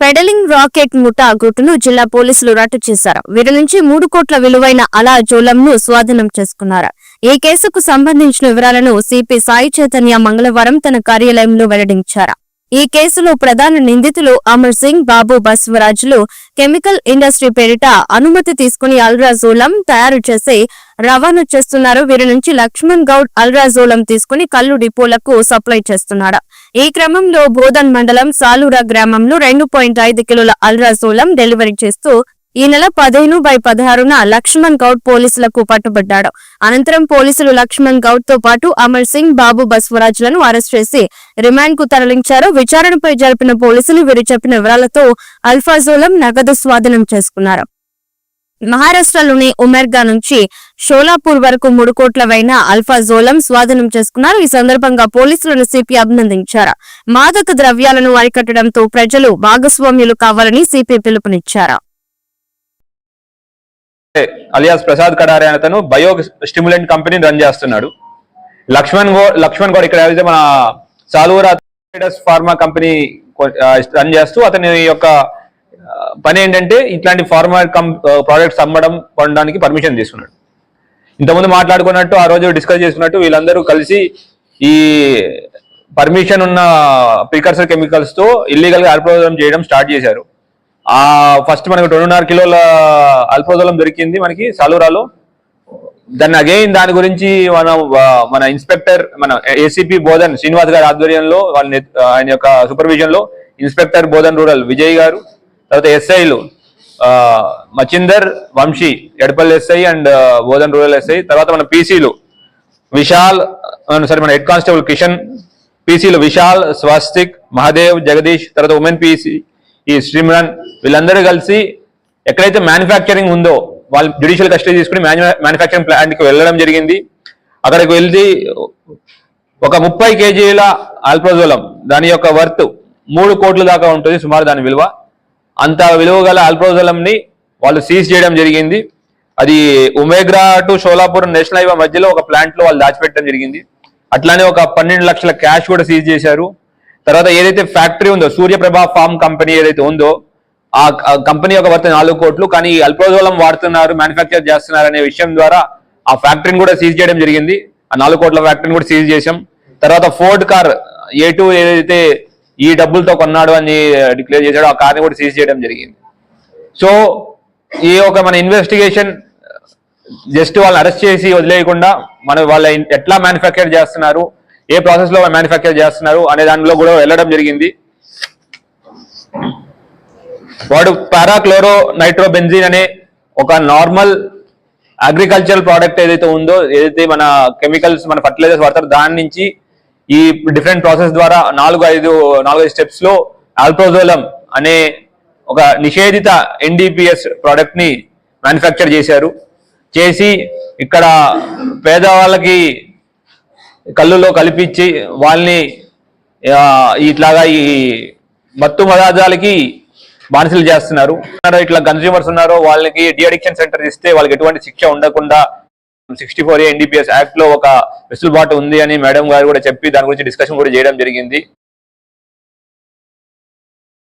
Peddling rocket ముఠా గుట్టును జిల్లా పోలీసులు రట్టు చేశారు. వీరి నుంచి మూడు కోట్ల విలువైన అలా జోలంను స్వాధీనం చేసుకున్నారు. ఈ కేసుకు సంబంధించిన వివరాలను సిపి సాయి చైతన్య మంగళవారం తన కార్యాలయంలో వెల్లడించారు. ఈ కేసులో ప్రధాన నిందితులు అమర్ సింగ్ బాబు బస్వరాజులు కెమికల్ ఇండస్ట్రీ పేరిట అనుమతి తీసుకుని అల్రాజోలం తయారు చేసి రవాణా చేస్తున్నారు. వీరి నుంచి లక్ష్మణ్ గౌడ్ అల్రాజోలం తీసుకుని కల్లు డిపోలకు సప్లై చేస్తున్నాడు. ఈ క్రమంలో బోధన్ మండలం సాలూరా గ్రామంలో రెండు పాయింట్ ఐదు కిలోల అల్రాజోలం డెలివరీ చేస్తూ ఈ నెల పదిహేను బై పదహారున లక్ష్మణ్ గౌడ్ పోలీసులకు పట్టుబడ్డాడు. అనంతరం పోలీసులు లక్ష్మణ్ గౌడ్తో పాటు అమర్ సింగ్ బాబు బస్వరాజులను అరెస్ట్ చేసి రిమాండ్కు తరలించారు. విచారణపై జరిపిన పోలీసులు వీరు చెప్పిన వివరాలతో అల్ఫాజోలం నగదు స్వాధీనం చేసుకున్నారు. మహారాష్ట్రలోని ఉమెర్గా నుంచి షోలాపూర్ వరకు మూడు కోట్ల వైన అల్ఫాజోలం స్వాధీనం చేసుకున్నారు. ఈ సందర్భంగా పోలీసులను సిపి అభినందించారు. మాదక ద్రవ్యాలను అరికట్టడంతో ప్రజలు భాగస్వామ్యులు కావాలని సిపి పిలుపునిచ్చారు. అలియాస్ ప్రసాద్ కడారే అతను బయో స్టిములెంట్ కంపెనీని రన్ చేస్తున్నాడు. లక్ష్మణ్ గౌడ్ లక్ష్మణ్ గౌడ్ ఇక్కడ ఏదైతే మన సాలూరా ఫార్మా కంపెనీ రన్ చేస్తూ అతని యొక్క పని ఏంటంటే ఇట్లాంటి ఫార్మా ప్రోడక్ట్స్ అమ్మడం కొనడానికి పర్మిషన్ తీసుకున్నాడు. ఇంతకుముందు మాట్లాడుకున్నట్టు ఆ రోజు డిస్కస్ చేసుకున్నట్టు వీళ్ళందరూ కలిసి ఈ పర్మిషన్ ఉన్న ప్రికర్సర్ కెమికల్స్తో ఇల్లీగల్గా అల్పోదలం చేయడం స్టార్ట్ చేశారు. ఆ ఫస్ట్ మనకు రెండున్నర కిలోల అల్పోదలం దొరికింది మనకి సలూరాలో. దాన్ని అగైన్ దాని గురించి మన మన ఇన్స్పెక్టర్ మన ఏసీపీ బోధన్ శ్రీనివాస్ గారి ఆధ్వర్యంలో వాళ్ళ ఆయన యొక్క సూపర్విజన్లో ఇన్స్పెక్టర్ బోధన్ రూరల్ విజయ్ గారు తర్వాత ఎస్ఐలు Machinder Vamshi Edapalli SI and Bodhan rural SI తర్వాత మన పీసీలు విశాల్ సారీ మన హెడ్ కానిస్టేబుల్ కిషన్ పీసీలు విశాల్ స్వాస్తిక్ మహాదేవ్ జగదీష్ తర్వాత ఉమెన్ పీసీ ఈ శ్రీమరన్ వీళ్ళందరూ కలిసి ఎక్కడైతే మ్యానుఫ్యాక్చరింగ్ ఉందో వాళ్ళు జ్యుడిషియల్ కస్టడీ తీసుకుని మ్యానుఫ్యాక్చరింగ్ ప్లాంట్కి వెళ్ళడం జరిగింది. అక్కడికి వెళ్ళి ఒక ముప్పై కేజీల ఆల్ప్రోజోలం దాని యొక్క వర్త్ మూడు కోట్ల దాకా ఉంటుంది సుమారు దాని విలువ. అంత విలువ గల ఆల్ప్రోజోలంని వాళ్ళు సీజ్ చేయడం జరిగింది. అది ఉమేగ్రా టు షోలాపూర్ నేషనల్ హైవే మధ్యలో ఒక ప్లాంట్లో వాళ్ళు దాచిపెట్టడం జరిగింది. అట్లానే ఒక పన్నెండు లక్షల క్యాష్ కూడా సీజ్ చేశారు. తర్వాత ఏదైతే ఫ్యాక్టరీ ఉందో సూర్యప్రభ ఫార్మ్ కంపెనీ ఏదైతే ఉందో ఆ కంపెనీ యొక్క వర్త్ నాలుగు కోట్లు కానీ అల్పోజోలం అల్ప్రోజోలం వాడుతున్నారు మ్యానుఫ్యాక్చర్ చేస్తున్నారు అనే విషయం ద్వారా ఆ ఫ్యాక్టరీని కూడా సీజ్ చేయడం జరిగింది. ఆ నాలుగు కోట్ల ఫ్యాక్టరీని కూడా సీజ్ చేశాం. తర్వాత ఫోర్డ్ కార్ ఏ టూ ఏదైతే ఈ డబ్బులతో కొన్నాడు అని డిక్లేర్ చేశాడో ఆ కార్ని కూడా సీజ్ చేయడం జరిగింది. సో ఈ ఒక మన ఇన్వెస్టిగేషన్ జస్ట్ వాళ్ళని అరెస్ట్ చేసి వదిలేయకుండా మన వాళ్ళ ఎట్లా మ్యానుఫ్యాక్చర్ చేస్తున్నారు ఏ ప్రాసెస్లో మ్యానుఫ్యాక్చర్ చేస్తున్నారు అనే దానిలో కూడా వెళ్ళడం జరిగింది. వాడు పారాక్లోరో నైట్రోబెంజిన్ అనే ఒక నార్మల్ అగ్రికల్చరల్ ప్రోడక్ట్ ఏదైతే ఉందో ఏదైతే మన కెమికల్స్ మన ఫర్టిలైజర్స్ వాడతారో దాని నుంచి ఈ డిఫరెంట్ ప్రాసెస్ ద్వారా నాలుగు ఐదు నాలుగు ఐదు స్టెప్స్లో ఆల్ప్రోజోలం అనే ఒక నిషేధిత ఎన్డిపిఎస్ ప్రోడక్ట్ని మ్యానుఫ్యాక్చర్ చేశారు. చేసి ఇక్కడ పేదవాళ్ళకి కళ్ళులో కలిపించి వాళ్ళని ఇట్లాగా ఈ మత్తు పదార్థాలకి బానిసలు చేస్తున్నారు. ఇట్లా కన్స్యూమర్స్ ఉన్నారో వాళ్ళకి డి అడిక్షన్ సెంటర్ ఇస్తే వాళ్ళకి ఎటువంటి శిక్ష ఉండకుండా సిక్స్టీ ఫోర్ ఎన్డీపీఎస్ యాక్ట్లో ఒక వెసులుబాటు ఉంది అని మేడం గారు కూడా చెప్పి దాని గురించి డిస్కషన్ కూడా చేయడం జరిగింది.